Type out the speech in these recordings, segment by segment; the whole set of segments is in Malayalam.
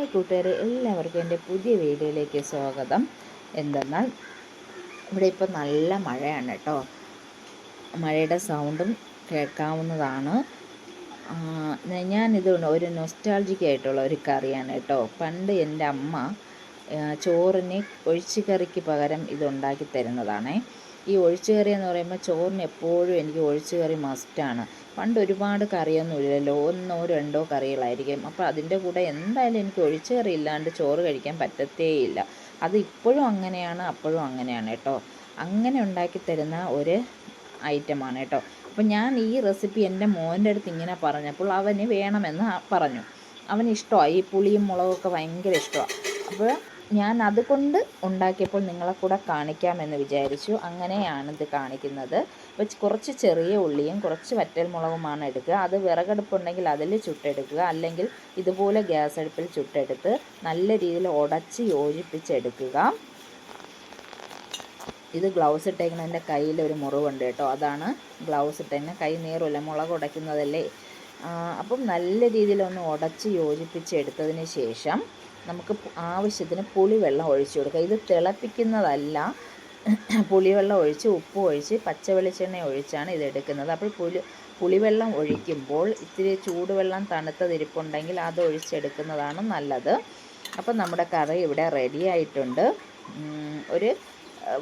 ഹായ് കൂട്ടുകാരെ എല്ലാവർക്കും എന്റെ പുതിയ വീഡിയോയിലേക്ക് സ്വാഗതം. എന്തെന്നാൽ ഇവിടെ ഇപ്പോൾ നല്ല മഴയാണ് കേട്ടോ. മഴയുടെ സൗണ്ടും കേൾക്കാവുന്നതാണ്. ഞാനിത് ഒരു നൊസ്റ്റാൾജിക് ആയിട്ടുള്ള ഒരു കറിയാണ് കേട്ടോ. പണ്ട് എന്റെ അമ്മ ചോറിന് ഒഴിച്ചുകറിക്ക് പകരം ഇതുണ്ടാക്കി തരുന്നതാണേ. ഈ ഒഴിച്ചുകറി എന്ന് പറയുമ്പോൾ ചോറിന് എപ്പോഴും എനിക്ക് ഒഴിച്ചുകറി മസ്റ്റാണ് പണ്ട് ഒരുപാട് കറിയൊന്നും ഇല്ലല്ലോ. ഒന്നോ രണ്ടോ കറികളായിരിക്കും. അപ്പോൾ അതിന്റെ കൂടെ എന്തായാലും എനിക്ക് ഒഴിച്ചുകറി ഇല്ലാണ്ട് ചോറ് കഴിക്കാൻ പറ്റത്തേയില്ല. അത് ഇപ്പോഴും അങ്ങനെയാണ് അപ്പോഴും അങ്ങനെയാണ് കേട്ടോ. അങ്ങനെ ഉണ്ടാക്കി തരുന്ന ഒരു ഐറ്റമാണ് കേട്ടോ. അപ്പം ഞാൻ ഈ റെസിപ്പി എന്റെ മോന്റെ അടുത്ത് ഇങ്ങനെ പറഞ്ഞപ്പോൾ അവന് വേണമെന്ന് പറഞ്ഞു. അവന് ഇഷ്ടമാണ് ഈ പുളിയും മുളകൊക്കെ ഭയങ്കര ഇഷ്ടമാണ് അപ്പോൾ ഞാൻ അതുകൊണ്ട് ഉണ്ടാക്കിയപ്പോൾ നിങ്ങളെ കൂടെ കാണിക്കാമെന്ന് വിചാരിച്ചു. അങ്ങനെയാണ് ഇത് കാണിക്കുന്നത്. അപ്പോൾ കുറച്ച് ചെറിയ ഉള്ളിയും കുറച്ച് വറ്റൽ മുളകുമാണ് എടുക്കുക. അത് വിറകടുപ്പുണ്ടെങ്കിൽ അതിൽ ചുട്ടെടുക്കുക. അല്ലെങ്കിൽ ഇതുപോലെ ഗ്യാസ് അടുപ്പിൽ ചുട്ടെടുത്ത് നല്ല രീതിയിൽ ഉടച്ച് യോജിപ്പിച്ചെടുക്കുക. ഇത് ഗ്ലൗസ് ഇട്ടേക്കുന്ന എന്റെ കയ്യിൽ ഒരു മുറിവുണ്ട് കേട്ടോ. അതാണ് ഗ്ലൗസ് ഇട്ടേക്കുന്ന കൈ നീറില്ല മുളക് ഉടയ്ക്കുന്നതല്ലേ. അപ്പം നല്ല രീതിയിലൊന്ന് ഉടച്ച് യോജിപ്പിച്ചെടുത്തതിന് ശേഷം നമുക്ക് ആവശ്യത്തിന് പുളിവെള്ളം ഒഴിച്ചു കൊടുക്കുക ഇത് തിളപ്പിക്കുന്നതല്ല. പുളിവെള്ളം ഒഴിച്ച് ഉപ്പ് ഒഴിച്ച് പച്ച വെളിച്ചെണ്ണ ഒഴിച്ചാണ് ഇത് എടുക്കുന്നത്. അപ്പോൾ പുളി പുളിവെള്ളം ഒഴിക്കുമ്പോൾ ഇത്തിരി ചൂടുവെള്ളം തണുത്തതിരിപ്പുണ്ടെങ്കിൽ അത് ഒഴിച്ചെടുക്കുന്നതാണ് നല്ലത്. അപ്പം നമ്മുടെ കറി ഇവിടെ റെഡി ആയിട്ടുണ്ട്. ഒരു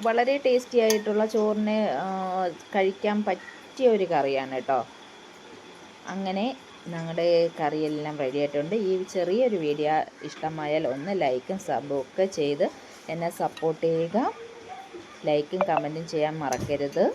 വളരെ ടേസ്റ്റി ആയിട്ടുള്ള ചോറിന് കഴിക്കാൻ പറ്റിയ ഒരു കറിയാണ് കേട്ടോ. അങ്ങനെ ഞങ്ങളുടെ കറിയെല്ലാം റെഡി ആയിട്ടുണ്ട്. ഈ ചെറിയൊരു വീഡിയോ ഇഷ്ടമായാൽ ഒന്ന് ലൈക്കും സബും ഒക്കെ ചെയ്ത് എന്നെ സപ്പോർട്ട് ചെയ്യുക. ലൈക്കും കമന്റും ചെയ്യാൻ മറക്കരുത്.